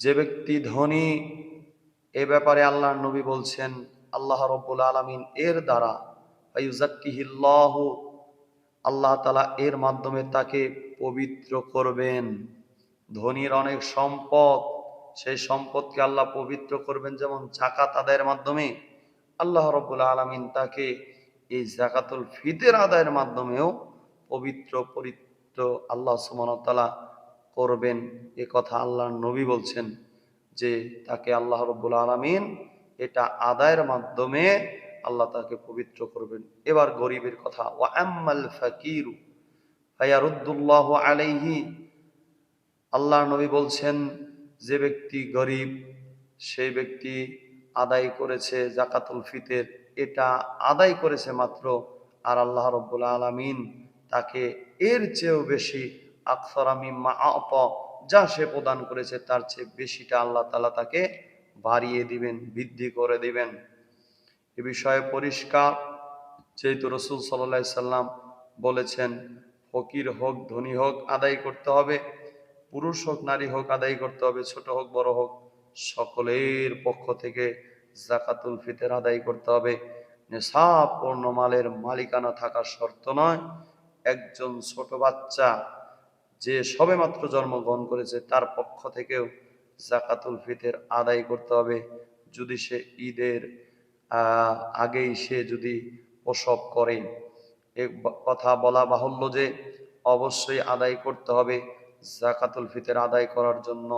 যে ব্যক্তি ধনী, এ ব্যাপারে আল্লাহ নবী বলছেন, আল্লাহ রব্বুল আলমিন এর দ্বারা আল্লাহ তালা এর মাধ্যমে তাকে পবিত্র করবেন। ধনীর অনেক সম্পদ, সেই সম্পদকে আল্লাহ পবিত্র করবেন, যেমন জাকাত আদায়ের মাধ্যমে। আল্লাহ রব্বুল আলমিন তাকে এই জাকাতুল ফিতের আদায়ের মাধ্যমেও পবিত্র পবিত্র আল্লাহ সুমনতালা করবেন। এ কথা আল্লাহ নবী বলছেন যে, তাকে আল্লাহ রব্বুল আলমিন এটা আদায়ের মাধ্যমে আল্লাহ তাকে পবিত্র করবেন। এবার গরিবের কথা ও আম্মাল ফাকিরু ফায়ারুদ্দুল্লাহ আলাইহি। আল্লাহ নবী বলছেন, যে ব্যক্তি গরিব সেই ব্যক্তি আদায় করেছে জাকাতুল ফিতের। এটা আদায় করেছে মাত্র। আর আল্লাহ রব্বুল আলমিন তাকে এর চেয়েও বেশি আকসরামি মা আপ যা সে প্রদান করেছে তার চেয়ে বেশিটা আল্লাহ তালা তাকে বাড়িয়ে দিবেন, বৃদ্ধি করে দিবেন। এ বিষয়ে পরিষ্কার, যেহেতু রসুল সাল্লা সাল্লাম বলেছেন, ফকির হোক, ধনী হোক, আদায় করতে হবে। পুরুষ হোক, নারী হোক, আদায় করতে হবে। ছোট হোক, বড় হোক, সকলের পক্ষ থেকে জাকাতুল ফিতের আদায় করতে হবে। পূর্ণ মালের মালিকানা থাকার শর্ত নয়, একজন ছোট বাচ্চা যে সবেমাত্র জন্মগ্রহণ করেছে, তার পক্ষ থেকেও জাকাতুল ফিতের আদায় করতে হবে। যদি সে ঈদের আগেই সে যদি প্রসব করে, এ কথা বলা বাহুল্য যে অবশ্যই আদায় করতে হবে। জাকাতুল ফিতের আদায় করার জন্য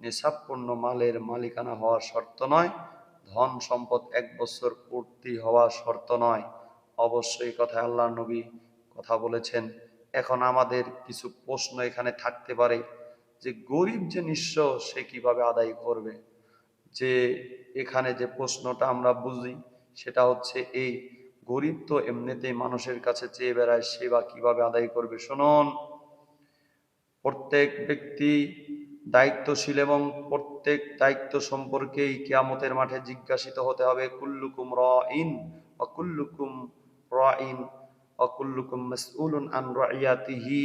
নিসাবপূর্ণ মালের মালিকানা হওয়া শর্ত নয়। ধন সম্পদ এক বছর পূর্তি হওয়া শর্ত নয়। অবশ্যই কথা আল্লাহ নবী কথা বলেছেন। এখন আমাদের কিছু প্রশ্ন এখানে থাকতে পারে যে গরিব যে নিঃস্ব, সে কীভাবে আদায় করবে? যে এখানে যে প্রশ্নটা আমরা বুঝি, সেটা হচ্ছে এই, গরিব তো এমনিতেই মানুষের কাছে চেয়ে বেড়ায় সেবা কীভাবে আদায় করবে? শুনুন। প্রত্যেক ব্যক্তি দায়িত্বশীল এবং প্রত্যেক দায়িত্ব সম্পর্কেই কিয়ামতের মাঠে জিজ্ঞাসিত হতে হবে, কুল্লুকুম রাইন অকুল্লুকুম রাইন অকুল্লুকুম মাসউলুন আন রাইয়াতিহি।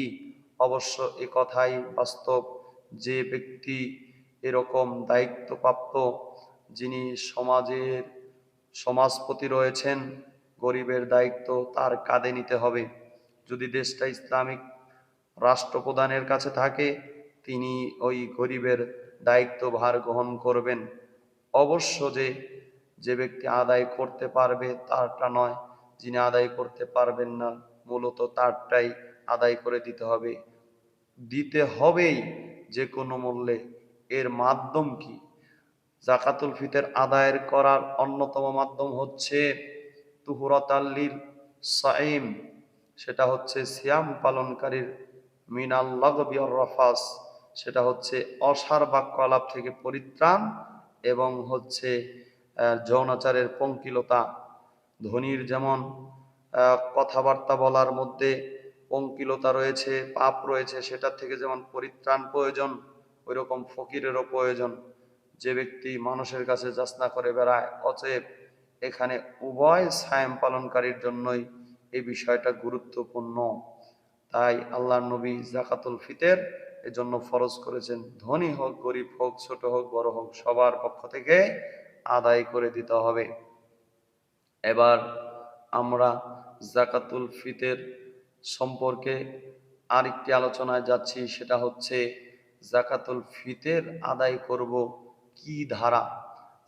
অবশ্য এ কথাই বাস্তব, যে ব্যক্তি এরকম দায়িত্বপ্রাপ্ত, যিনি সমাজের সমাজপতি রয়েছেন, গরিবের দায়িত্ব তার কাঁধে নিতে হবে। যদি দেশটা ইসলামিক রাষ্ট্রপ্রধানের কাছে থাকে, তিনি ওই গরিবের দায়িত্বভার গ্রহণ করবেন। অবশ্য যে যে ব্যক্তি আদায় করতে পারবে তারটা নয় যিনি আদায় করতে পারবেন না, মূলত তারটাই আদায় করে দিতে হবে। দিতে হবেই যে কোনো মূল্যে। এর মাধ্যম কি? জাকাতুল ফিতের আদায়ের করার অন্যতম মাধ্যম হচ্ছে তুহুরাতাল্লিল সাইম সেটা হচ্ছে সিয়াম পালনকারীর মিনাল লগবি আর রফাস। সেটা হচ্ছে অসার বাক্যলাপ থেকে পরিত্রাণ এবং হচ্ছে যৌনাচারের পঙ্কিলতা। ধনীর যেমন কথাবার্তা বলার মধ্যে পঙ্কিলতা রয়েছে, পাপ রয়েছে, সেটার থেকে যেমন পরিত্রাণ প্রয়োজন ওই রকম ফকিরেরও প্রয়োজন। যে ব্যক্তি মানুষের কাছে যাচনা করে বেড়ায় অচেব এখানে উভয় সায়াম পালনকারীর জন্যই এই বিষয়টা গুরুত্বপূর্ণ। তাই আল্লাহ নবী জাকাতুল ফিতের এজন্য ফরজ করেছেন, ধনী হোক, গরিব হোক, ছোট হোক, বড় হোক, সবার পক্ষ থেকে আদায় করে দিতে হবে। এবার আমরা জাকাতুল ফিতের সম্পর্কে আরেকটি আলোচনায় যাচ্ছি, সেটা হচ্ছে জাকাতুল ফিতের আদায় করব কি ধারা?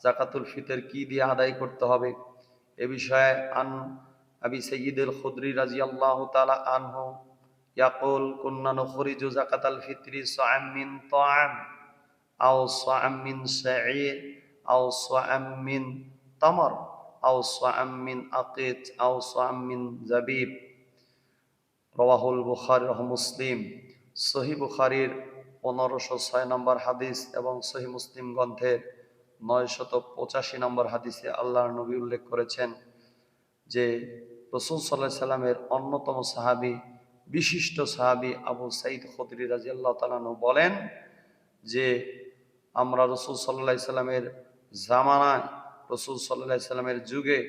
জাকাতুল ফিতের কি দিয়ে আদায় করতে হবে? এ বিষয়ে আন আবি সঈদুল খুদরি রাজিয়াল্লাহু তাআলা আনহু ইয়াকুল, কুন্না নুখরিজু জাকাতাল ফিতরি সা'আম মিন তা'আম আও সা'আম মিন শা'ইর আও সা'আম মিন তামার। আও সা'আম মিন আকিত আও সা'আম মিন জাবিব। রওয়াহুল বুখারী রহ মুসলিম। সহি বুখারীর পনেরোশো ছয় নম্বর হাদিস এবং সহি মুসলিম গ্রন্থের নয়শত পঁচাশি নম্বর হাদিসে আল্লাহর নবী উল্লেখ করেছেন যে রসুল সাল্লাহ সাল্লামের অন্যতম সাহাবী, বিশিষ্ট সাহাবী আবু সাইদ খদরি রাজি আল্লাহ তালানু বলেন যে আমরা রসুল সাল্লাহ সাল্লামের জামানায় রসুল সাল্লাহ সাল্লামের যুগে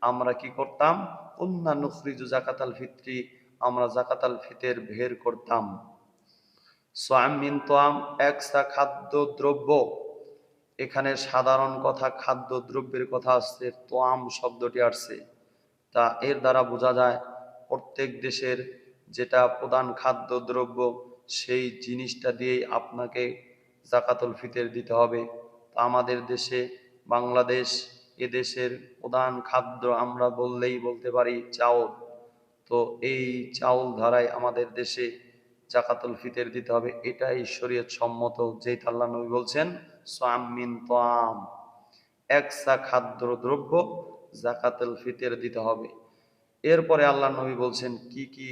আমরা কি করতাম? অন্যান্য নুখরিজু জাকাতাল ফিত্রি আমরা জাকাতাল ফিতের ভের করতাম। সোয়ামিন তোয়াম একসা খাদ্য দ্রব্য। এখানে সাধারণ কথা, খাদ্য দ্রব্যের কথা আসছে, তোয়াম শব্দটি আসছে। তা এর দ্বারা বোঝা যায়, প্রত্যেক দেশের যেটা প্রধান খাদ্য দ্রব্য, সেই জিনিসটা দিয়েই আপনাকে জাকাতুল ফিতের দিতে হবে। তা আমাদের দেশে বাংলাদেশ এদেশের প্রধান খাদ্য আমরা বললেই বলতে পারি চাউল। তো এই চাউল ধারায় আমাদের দেশে জাকাতুল ফিতের দিতে হবে, এটাই শরীয়ত সম্মত যেই আল্লাহ নবী বলছেন সামিন তোয়াম একসা খাদ্য দ্রব্য জাকাতুল ফিতের দিতে হবে। এরপরে আল্লাহ নবী বলছেন, কি কি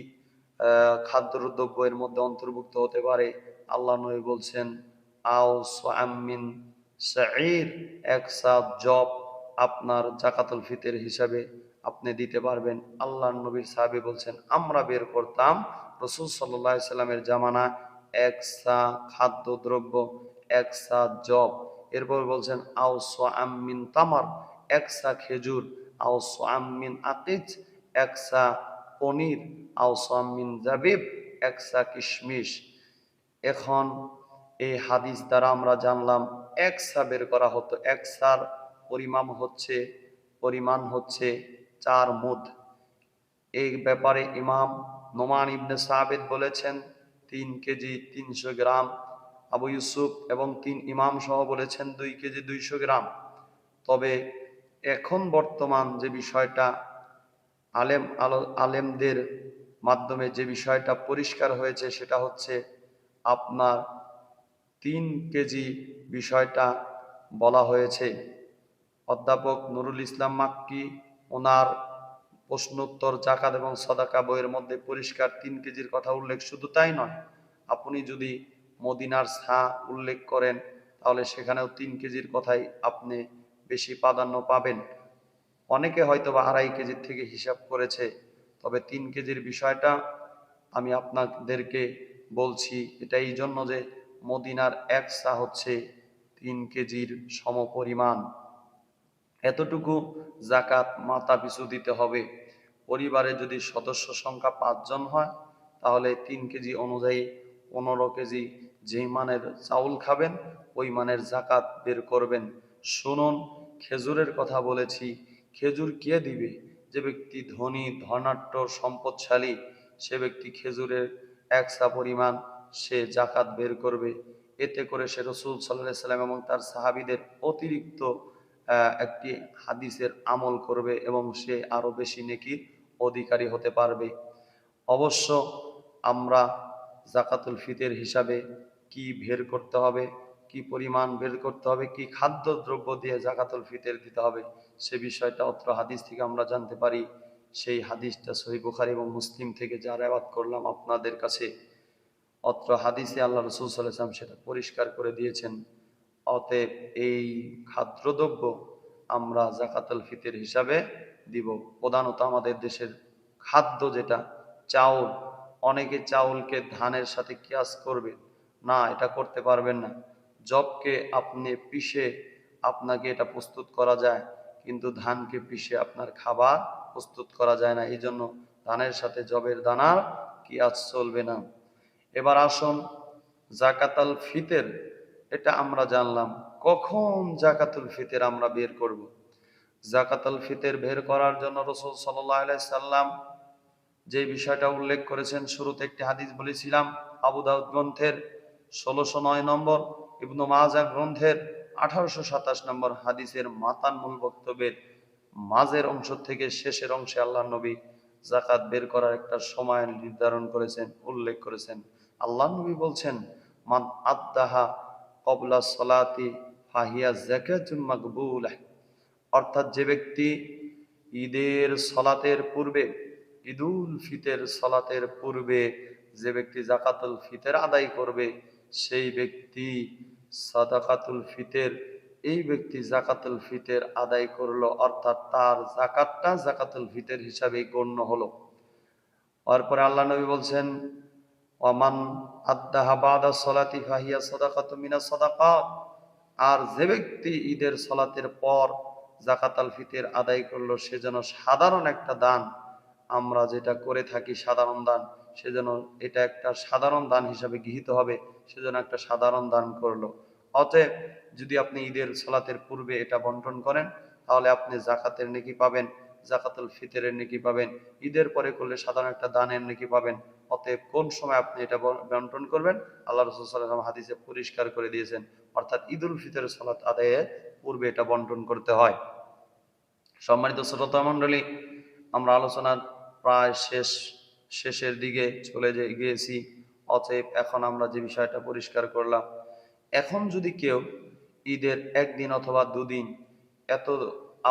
খাদ্য দ্রব্য এর মধ্যে অন্তর্ভুক্ত হতে পারে? আল্লাহ নবী বলছেন, আও সামিন শাইর একসা জব আপনার জাকাতুল ফিতের হিসাবে আপনি দিতে পারবেন। আল্লাহ নবীর সাহাবি বলছেন, আমরা বের করতাম রসুল সাল্লাহ সাল্লামের জামানা এক সা খাদ্য দ্রব্য একসা জব। এরপর বলছেন, আও আমিন তামার এক সা খেজুর। আও আমিন আতিজ একসা পনির। আও আমিন জাবিব এক সা কিশমিশ। এখন এই হাদিস দ্বারা আমরা জানলাম একসা বের করা হতো। একসার পরিমাণ হচ্ছে পরিমাণ হচ্ছে চার মুদ। এই ব্যাপারে ইমাম নোমান ইবনে সাবেদ বলেছেন, তিন কেজি তিনশো গ্রাম। আবু ইউসুফ এবং তিন ইমাম সহ বলেছেন, দুই কেজি দুইশো গ্রাম। তবে এখন বর্তমান যে বিষয়টা, আলেম আলো, আলেমদের মাধ্যমে যে বিষয়টা পরিষ্কার হয়েছে, সেটা হচ্ছে আপনার তিন কেজি বিষয়টা বলা হয়েছে। অধ্যাপক নুরুল ইসলাম মাক্কি ওনার প্রশ্নোত্তর জাকাত এবং সদাকা বইয়ের মধ্যে পরিষ্কার তিন কেজির কথা উল্লেখ শুধু তাই নয়, আপনি যদি মদিনার সা উল্লেখ করেন, তাহলে সেখানেও তিন কেজির কথাই আপনি বেশি প্রাধান্য পাবেন। অনেকে হয়তো বা আড়াই কেজির থেকে হিসাব করেছে, তবে তিন কেজির বিষয়টা আমি আপনাদেরকে বলছি, এটা এই জন্য যে মদিনার এক সা হচ্ছে তিন কেজির সমপরিমাণ। এতটুকু জাকাত মাথা পিছু দিতে হবে। পরিবারে যদি সদস্য সংখ্যা পাঁচজন হয়, তাহলে তিন কেজি অনুযায়ী পনেরো কেজি যেই মানের চাউল খাবেন, ওই মানের জাকাত বের করবেন। শুনুন, খেজুরের কথা বলেছি। খেজুর কে দিবে? যে ব্যক্তি ধনী ধনাট্য সম্পদশালী, সে ব্যক্তি খেজুরের একসা পরিমাণ সে জাকাত বের করবে। এতে করে সে রসুল সাল্লাহ সাল্লাম এবং তার সাহাবিদের অতিরিক্ত একটি হাদিসের আমল করবে এবং সে আরও বেশি নেকির অধিকারী হতে পারবে। অবশ্য আমরা জাকাতুল ফিতের হিসাবে কি বের করতে হবে, কি পরিমাণ বের করতে হবে, কি খাদ্য দ্রব্য দিয়ে জাকাতুল ফিতের দিতে হবে, সে বিষয়টা অত্র হাদিস থেকে আমরা জানতে পারি। সেই হাদিসটা সহি বুখারি এবং মুসলিম থেকে যা রেবাদ করলাম আপনাদের কাছে। অত্র হাদিসে আল্লাহ রসুল সাল্লাম সেটা পরিষ্কার করে দিয়েছেন, অতএব এই খাদ্যদ্রব্য আমরা জাকাতুল ফিতের হিসাবে দিব। প্রধানত আমাদের দেশের খাদ্য যেটা, চাউল, অনেকে চাউলকে ধানের সাথে কিয়াস করবে, না, এটা করতে পারবেন না। জবকে আপনি পিষে আপনাকে এটা প্রস্তুত করা যায়, কিন্তু ধানকে পিষে আপনার খাবার প্রস্তুত করা যায় না। এই জন্য ধানের সাথে জবের দানার কিয়াস চলবে না। এবার আসুন, জাকাতাল ফিতের, এটা আমরা জানলাম কখন জাকাতুল ফিতের আমরা বের করব। জাকাতুল ফিতের বের করার জন্য রসুল সাল্লাম যে বিষয়টা উল্লেখ করেছেন, শুরুতে একটি হাদিস বলেছিলাম, আবু দাউদ গ্রন্থের ষোলোশো নয় নম্বর, ইবনু মাজা গ্রন্থের আঠারোশো সাতাশ নম্বর হাদিসের মাতান মূল বক্তব্যের মাঝের অংশ থেকে শেষের অংশে আল্লাহ নবী জাকাত বের করার একটা সময় নির্ধারণ করেছেন, উল্লেখ করেছেন আল্লাহ নবী বলছেন, মান আদাহা কবলা সলাতি ফাহিয়া জাকাতুন মাকবুলা। অর্থাৎ যে ব্যক্তি ঈদের সলাতের পূর্বে, ঈদুল ফিতের সলাতের পূর্বে যে ব্যক্তি জাকাতুল ফিতের আদায় করবে, সেই ব্যক্তি সাদাকাতুল ফিতের, এই ব্যক্তি জাকাতুল ফিতের আদায় করল, অর্থাৎ তার জাকাতটা জাকাতুল ফিতের হিসাবে গণ্য হলো। তারপরে আল্লাহ নবী বলছেন ওমান সলাতি আর যে ব্যক্তি ঈদের সলাতের পর জাকাতাল ফিতের আদায় করল, সে যেন সাধারণ একটা দান। আমরা যেটা করে থাকি সাধারণ দান, সে যেন এটা একটা সাধারণ দান হিসাবে গৃহীত হবে সেজন্য একটা সাধারণ দান করল। অতএব যদি আপনি ঈদের সলাতের পূর্বে এটা বন্টন করেন, তাহলে আপনি জাকাতের নেকি পাবেন। জাকাতুল ফিতরের নেকি পাবেন। ঈদের পরে করলে সাধারণ একটা দানের নেকি পাবেন। অতএব কোন সময় আপনি এটা বন্টন করবেন? আল্লাহ রসুল হাদিসে পরিষ্কার করে দিয়েছেন। অর্থাৎ ঈদুল ফিতরের সালাত আদায়ে পূর্বে এটা বন্টন করতে হয়। সম্মানিত শ্রোতা মণ্ডলী আমরা আলোচনার প্রায় শেষ, শেষের দিকে চলে যে গিয়েছি। অতএব এখন আমরা যে বিষয়টা পরিষ্কার করলাম, এখন যদি কেউ ঈদের একদিন অথবা দুদিন এত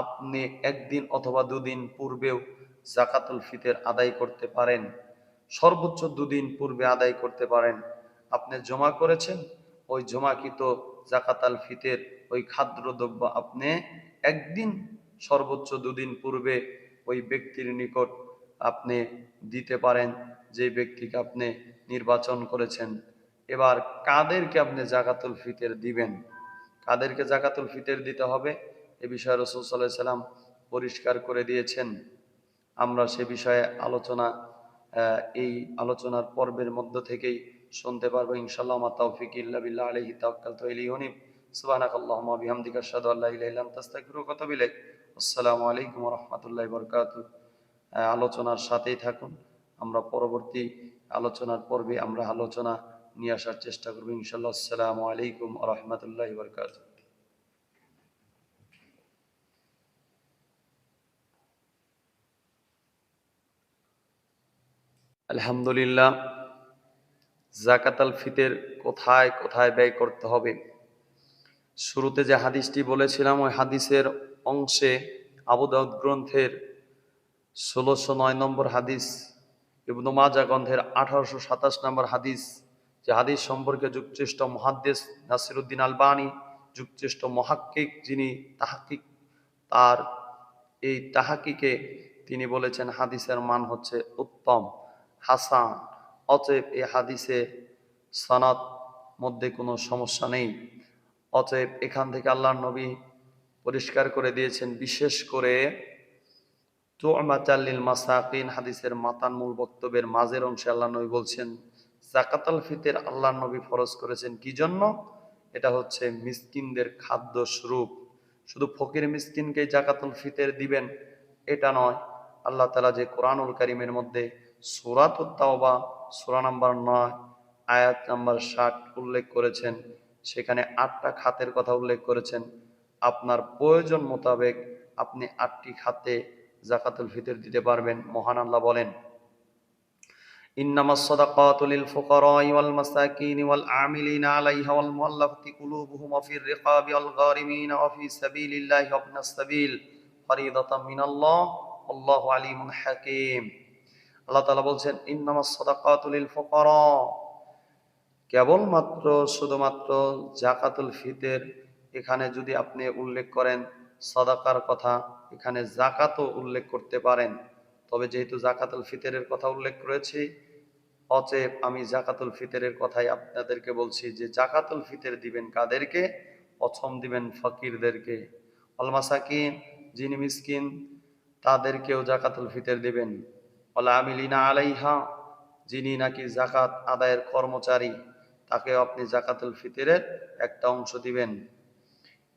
আপনি একদিন অথবা দুদিন পূর্বেও জাকাতুল ফিতের আদায় করতে পারেন। সর্বোচ্চ দুদিন পূর্বে আদায় করতে পারেন। আপনি জমা করেছেন, ওই জমাকৃত জাকাতাল ফিতের, ওই খাদ্যদ্রব্য আপনি একদিন সর্বোচ্চ দুদিন পূর্বে ওই ব্যক্তির নিকট আপনি দিতে পারেন, যে ব্যক্তিকে আপনি নির্বাচন করেছেন। এবার কাদেরকে আপনি জাকাতুল ফিতের দিবেন? কাদেরকে জাকাতুল ফিতের দিতে হবে? এ বিষয়ে রসুল সাল্লাহ সাল্লাম পরিষ্কার করে দিয়েছেন। আমরা সে বিষয়ে আলোচনা এই আলোচনার পর্বের মধ্য থেকেই শুনতে পারব। ইনশাআল্লাহ মা তৌফিক ইল্লা বিল্লাহ আলাইহি তাওয়াক্কালতু ইলাইহি উনিব সুবহানাকাল্লাহুম্মা ওয়া বিহামদিকা আশহাদু আল্লা ইলাহা ইল্লা আনতা, আস্তাগফিরুকা ওয়া আতুবু ইলাইক। আসসালামু আলাইকুম ওয়া রাহমাতুল্লাহি ওয়া বারাকাতুহু। আলোচনার সাথেই থাকুন। আমরা পরবর্তী আলোচনার পর্বে আমরা আলোচনা নিয়ে আসার চেষ্টা করব। ইনশাআল্লাহ, আসসালামু আলাইকুম ওয়া রাহমাতুল্লাহি আলহামদুলিল্লাহ জাকাতাল ফিতের কোথায় কোথায় ব্যয় করতে হবে? শুরুতে যে হাদিসটি বলেছিলাম, ওই হাদিসের অংশে আবু দাউদ গ্রন্থের ষোলোশো নয় নম্বর হাদিস, ইবনু মাজা গ্রন্থের আঠারোশো সাতাশ নম্বর হাদিস, যে হাদিস সম্পর্কে যুগচেষ্ট মহাদ্দেশ নাসিরুদ্দিন আলবানী যুগচেষ্ট মহাক্কিক যিনি তাহাকিক, তার এই তাহাকিকে তিনি বলেছেন হাদিসের মান হচ্ছে উত্তম। হাসান। অতএব এ হাদিসে সনাত মধ্যে কোনো সমস্যা নেই। অতএব এখান থেকে আল্লাহর নবী পরিষ্কার করে দিয়েছেন, বিশেষ করে তুমাচাল্লিল মাসাকিন, হাদিসের মাতান মূল বক্তব্যের মাঝের অংশে আল্লাহ নবী বলছেন, জাকাতাল ফিতের আল্লাহর নবী ফরজ করেছেন কি জন্য? এটা হচ্ছে মিসকিনদের খাদ্য স্বরূপ। শুধু ফকির মিসকিনকে জাকাতুল ফিতের দিবেন, এটা নয়। আল্লাহ তালা যে কোরআনুল কারিমের মধ্যে সুরাত তাওবা সুরা নাম্বার নয় আয়াত নাম্বার ষাট উল্লেখ করেছেন সেখানে আটটা খাতের কথা উল্লেখ করেছেন আপনার প্রয়োজন মোতাবেক আপনি আটটি খাতে জাকাতুল ফিতর দিতে পারবেন মহান আল্লাহ বলেন إنما الصدقات للفقراء والمساكين والعاملين عليها والمؤلفة قلوبهم وفي الرقاب والغارمين وفي سبيل الله وابن السبيل فريضة من الله والله عليم حكيم আল্লাহ তাআলা বলছেন ইন্নামা সাদাকাতুল ফুকারা কেবলমাত্র, শুধুমাত্র জাকাতুল ফিতের, এখানে যদি আপনি উল্লেখ করেন, সদাকার কথা, এখানে জাকাতও উল্লেখ করতে পারেন। তবে যেহেতু জাকাতুল ফিতরের কথা উল্লেখ করেছি অতএব আমি জাকাতুল ফিতরের কথাই আপনাদেরকে বলছি যে জাকাতুল ফিতর দিবেন কাদেরকে? প্রথম দিবেন ফকিরদেরকে। অলমাসাকিন যিনি মিসকিন, তাদেরকেও জাকাতুল ফিতর দিবেন। অলা আমিলিনা আলাইহা, যিনি নাকি জাকাত আদায়ের কর্মচারী, তাকে আপনি জাকাতুল ফিতরের একটা অংশ দিবেন।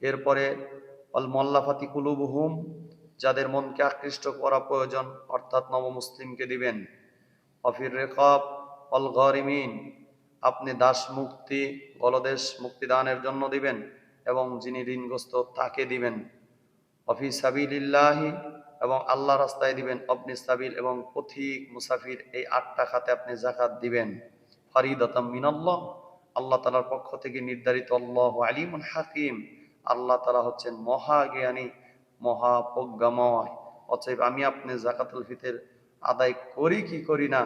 এরপরে অল মল্লাফাতি কুলুবহুম, যাদের মনকে আকৃষ্ট করা প্রয়োজন, অর্থাৎ নবমুসলিমকে দিবেন। অফির রেকব অল গরিমিন, আপনি দাস মুক্তি, গলদেশ মুক্তিদানের জন্য দিবেন এবং যিনি ঋণগ্রস্ত তাকে দিবেন। অফি সাবিলিল্লাহি এবং আল্লাহ রাস্তায় দিবেন অবনি সাবিল এবং পথিক মুসাফির এই আটটা খাতে আপনি জাকাত দিবেন। ফারিদাতাম মিনাল্লাহ। আল্লাহ তালার পক্ষ থেকে নির্ধারিত আল্লাহ আলিমুন হাকিম। আল্লাহ তালা হচ্ছেন মহাজ্ঞানী, মহাপ্রজ্ঞাময়। অতএব আমি আপনি জাকাতুল ফিতের আদায় করি কি করি না,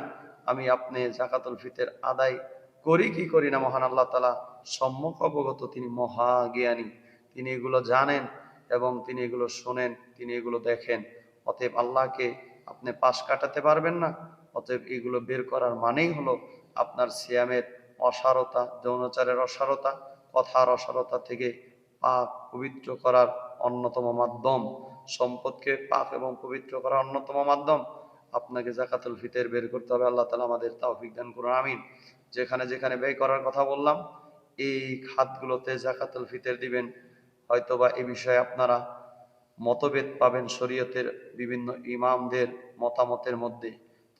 আমি আপনি জাকাতুল ফিতের আদায় করি কি করি না, মহান আল্লাহ তালা সম্মুখ অবগত। তিনি মহাজ্ঞানী, তিনি এগুলো জানেন এবং তিনি এগুলো শোনেন, তিনি এগুলো দেখেন। অতএব আল্লাহকে আপনি পাশ কাটাতে পারবেন না। অতএব এগুলো বের করার মানেই হলো আপনার সিয়ামের অসারতা, যৌনাচারের অসারতা, কথার অসারতা থেকে পাক পবিত্র করার অন্যতম মাধ্যম, সম্পদকে পাক এবং পবিত্র করার অন্যতম মাধ্যম। আপনাকে জাকাতুল ফিতের বের করতে হবে। আল্লাহ তালা আমাদের তাওফিক দান করুন, আমিন। যেখানে যেখানে ব্যয় করার কথা বললাম, এই খাতগুলোতে জাকাতুল ফিতের দিবেন। হয়তোবা এ বিষয়ে আপনারা মতভেদ পাবেন শরীয়তের বিভিন্ন ইমামদের মতামতের মধ্যে।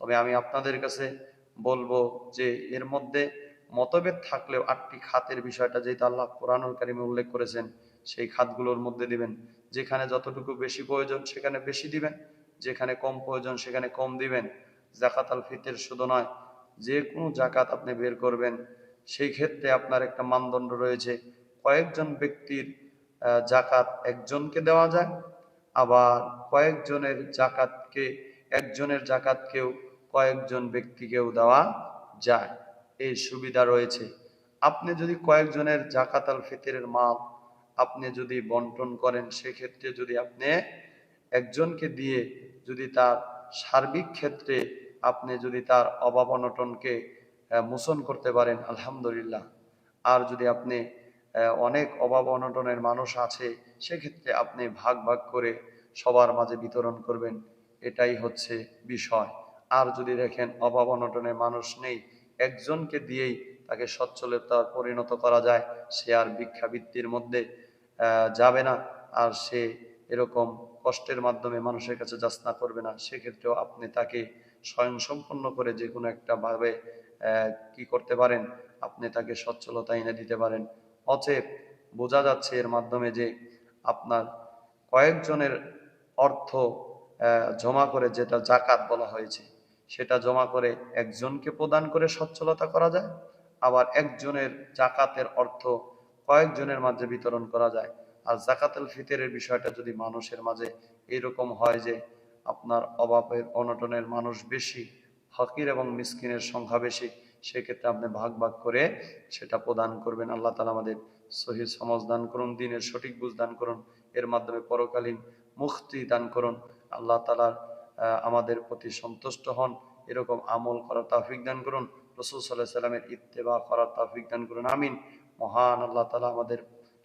তবে আমি আপনাদের কাছে বলব যে, এর মধ্যে মতভেদ থাকলেও আটটি খাতের বিষয়টা যেটা আল্লাহ কোরআনুল কারিমে উল্লেখ করেছেন, সেই খাতগুলোর মধ্যে দিবেন। যেখানে যতটুকু বেশি প্রয়োজন সেখানে বেশি দিবেন, যেখানে কম প্রয়োজন সেখানে কম দিবেন। জাকাত আল ফিতের শুধু নয়, যে কোনো জাকাত আপনি বের করবেন। সেই ক্ষেত্রে আপনার একটা মানদণ্ড রয়েছে। কয়েকজন ব্যক্তির জাকাত একজনকে দেওয়া যায়, আবার কয়েকজনের জাকাতকে, একজনের জাকাতকেও কয়েকজন ব্যক্তিকেও দেওয়া যায়। এই সুবিধা রয়েছে। আপনি যদি কয়েকজনের জাকাত আল ফিতরের মাল আপনি যদি বন্টন করেন, সেক্ষেত্রে যদি আপনি একজনকে দিয়ে যদি তার সার্বিক ক্ষেত্রে আপনি যদি তার অভাব অনটনকে মোচন করতে পারেন, আলহামদুলিল্লাহ। আর যদি আপনি অনেক অভাব অনটনের মানুষ আছে, সেক্ষেত্রে আপনি ভাগ ভাগ করে সবার মাঝে বিতরণ করবেন, এটাই হচ্ছে বিষয়। আর যদি দেখেন অভাব অনটনের মানুষ নেই, একজনকে দিয়েই তাকে সচ্ছলতা পরিণত করা যায়, সে আর ভিক্ষাবৃত্তির মধ্যে যাবে না, আর সে এরকম কষ্টের মাধ্যমে মানুষের কাছে যাচনা করবে না, সেক্ষেত্রেও আপনি তাকে স্বয়ং সম্পন্ন করে যে কোনো একটা ভাবে কি করতে পারেন, আপনি তাকে সচ্ছলতা এনে দিতে পারেন। অতএব বোঝা যাচ্ছে এর মাধ্যমে যে আপনার কয়েকজনের অর্থ জমা করে যেটা জাকাত বলা হয়েছে, সেটা জমা করে একজনকে প্রদান করে সচ্ছলতা করা যায়, আবার একজনের জাকাতের অর্থ কয়েকজনের মাঝে বিতরণ করা যায়। আর জাকাতুল ফিতরের বিষয়টা যদি মানুষের মাঝে এরকম হয় যে আপনার অভাবের অনটনের মানুষ বেশি, ফকির এবং মিসকিনের সংখ্যা বেশি সেক্ষেত্রে আপনি ভাগ ভাগ করে সেটা প্রদান করবেন। আল্লাহ তালা আমাদের সহি সমাজ দান করুন, দিনের সঠিক বুঝ দান করুন, এর মাধ্যমে পরকালীন মুক্তি দান করুন। আল্লাহ তালার আমাদের প্রতি সন্তুষ্ট হন, এরকম আমল করার তাফিক দান করুন, রসুল সাল্লাহ সাল্লামের ইত্তেবা করার তাফিক দান করুন, আমিন। মহান আল্লাহ তালা আমাদের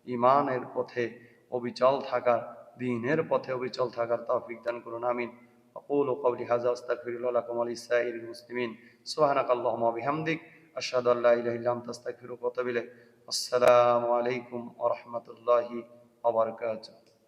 ইমানের পথে অবিচল থাকার, দিনের পথে অবিচল থাকার তৌফিক দান করুন, আমিন। أقول قولي هذا أستغفر الله لكم ولسائر المسلمين سبحانك اللهم وبحمدك أشهد أن لا إله إلا أنت أستغفرك وأتوب إليك السلام عليكم ورحمة الله وبركاته